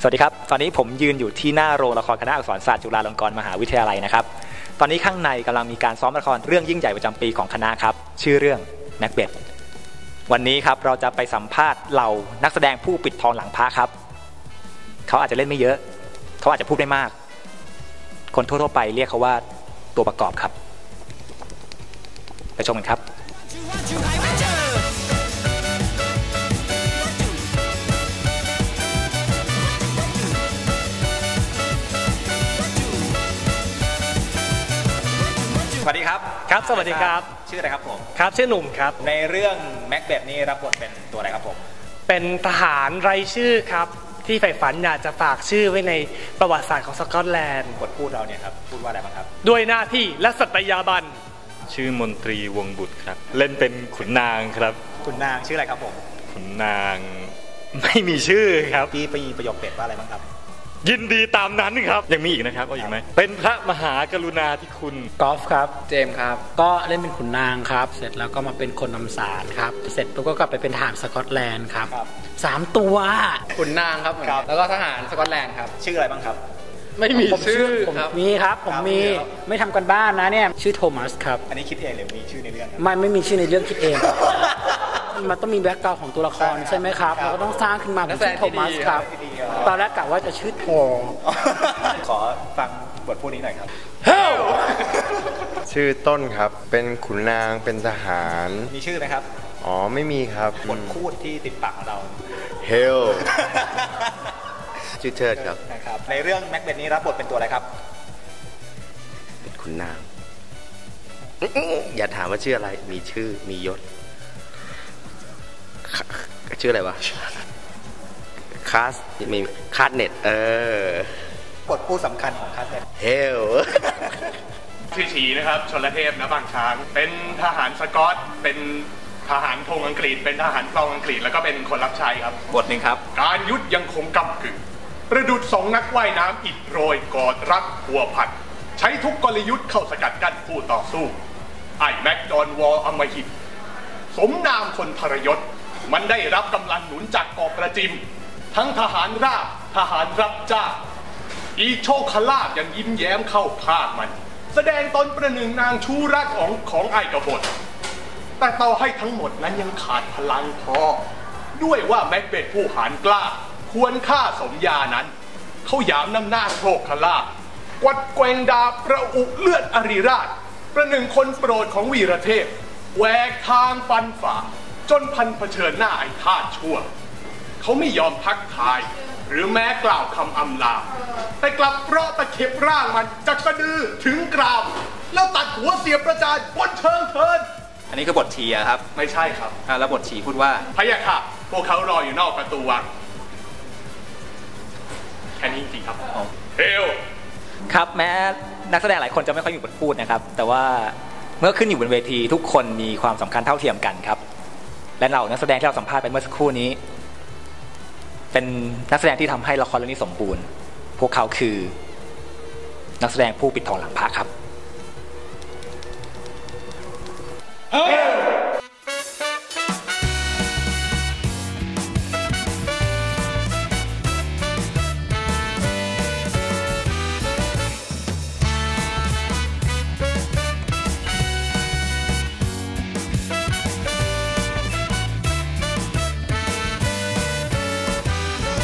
สวัสดีครับ ตอนนี้ผมยืนอยู่ที่หน้าโรงละครคณะอักษรศาสตร์จุฬาลงกรณ์มหาวิทยาลัยนะครับ ตอนนี้ข้างในกำลังมีการซ้อมละครเรื่องยิ่งใหญ่ประจำปีของคณะครับ ชื่อเรื่องแม็กเบธวันนี้ครับเราจะไปสัมภาษณ์เหล่านักแสดงผู้ปิดทองหลังพระครับ เขาอาจจะเล่นไม่เยอะ เขาอาจจะพูดไม่มาก คนทั่วๆไปเรียกเขาว่าตัวประกอบครับ ไปชมกันครับ วัสดีครับครับสวัสดีครับ ชื่ออะไรครับผมครับชื่อหนุ่มครับ ในเรื่องแม็กเบธนี่รับบทเป็นตัวอะไรครับผม เป็นทหารไร้ชื่อครับ ที่ใฝ่ฝันอยากจะฝากชื่อไว้ในประวัติศาสตร์ของสกอตแลนด์บทพูดเราเนี่ยครับพูดว่าอะไรบ้างครับ ด้วยหน้าที่และสัตยาบันชื่อมนตรีวงบุตรครับ เล่นเป็นขุนนางครับคุณนางชื่ออะไรครับผมขุนนางไม่มีชื่อครับ พี่ปีประโยคเด็ดว่าอะไรบ้างครับ ยินดีตามนั้นครับ ยังมีอีกนะครับเอาอีกไหมเป็นพระมหากรุณาธิคุณกอล์ฟครับ เจมส์ครับ ก็เล่นเป็นขุนนางครับ เสร็จแล้วก็มาเป็นคนนำสารครับ เสร็จปุ๊บก็กลับไปเป็นทหารสกอตแลนด์ครับครับสามตัวขุนนางครับครับ แล้วก็ทหารสกอตแลนด์ครับชื่ออะไรบ้างครับ ไม่มีผมชื่อผมครับ มีครับ ผมมีครับไม่ทำกันบ้านนะเนี่ยชื่อโทมัสครับอันนี้คิดเองหรือมีชื่อในเรื่องครับไม่ไม่มีชื่อในเรื่องคิดเองมันต้องมีแบ็กกราวของตัวละครใช่ไหมครับครับเราก็ต้องสร้างขึ้นมาเป็นชื่อโทมัสนักแสดงที่ดีครับ ที่ดีครับ ตอนแรกกะว่าจะชื่อโทขอฟังบทพูดนี้หน่อยครับชื่อต้นครับ เป็นขุนนาง เป็นทหาร มีชื่อไหมครับ อ๋อ ไม่มีครับบทพูดที่ติดปากของเรา เฮล ชื่อเชิดครับ นะครับ ในเรื่องแม็กเบธนี้รับบทเป็นตัวอะไรครับ เป็นขุนนาง อย่าถามว่าชื่ออะไร มีชื่อ มียศคชื่ออะไรวะ คาสมีคาสเน็ต เออบทพูดสำคัญของคัสเนี่ยเฮลชื่อฉีนะครับชนละเทพนะบางช้าง เป็นทหารสกอต เป็นทหารธงอังกฤษ เป็นทหารกลองอังกฤษ แล้วก็เป็นคนรับใช้ครับ บทหนึ่งครับ การยุทธยังคงกำกึ่งประดุดสองนักว่ายน้ำอิดโรยกอดรักพัวพันใช้ทุกกลยุทธ์เข้าสกัดกั้นผู้ต่อสู้ ไอ้แม็กดอนวอลอำมหิต สมนามคนทรยศ มันได้รับกำลังหนุนจากเกาะประจิม ทั้งทหารราบทหารรับจ้างอีโชคลาบยังยิ้มแย้มเข้าข้างมัน แสดงตนประหนึ่งนางชูรักของของไอ้กบฏแต่ต่อให้ทั้งหมดนั้นยังขาดพลังพอ ด้วยว่าแม็กเบธผู้หารกล้า ควรฆ่าสมยานั้น เขาหยามน้ำหน้าโชคลาภกวัดแกงดาประอุเลือดอริราช ประหนึ่งคนโปรดของวีรเทพแหวกทางฟันฝ่า จนพันเผชิญหน้าไอ้ทาสชั่ว เขาไม่ยอมทักทาย หรือแม้กล่าวคำอำลา แต่กลับเพราะตะเข็บร่างมันจากสะดือถึงกราม แล้วตัดหัวเสียประจานบนเชิงเทิน อันนี้คือบทชีอะครับไม่ใช่ครับ อ่าแล้วบทชีพูดว่า พะยะค่ะ พวกเขารออยู่นอกประตูวังแค่นี้จริงๆครับเฮลครับแม้นักแสดงหลายคนจะไม่ค่อยมีบทพูดนะครับ แต่ว่าเมื่อขึ้นอยู่บนเวทีทุกคนมีความสำคัญเท่าเทียมกันครับ และเรานักแสดงที่เราสัมภาษณ์ไปเมื่อสักครู่นี้ เป็นนักแสดงที่ทำให้ละครเรื่องนี้สมบูรณ์ พวกเขาคือ นักแสดงผู้ปิดทองหลังพระครับเฮล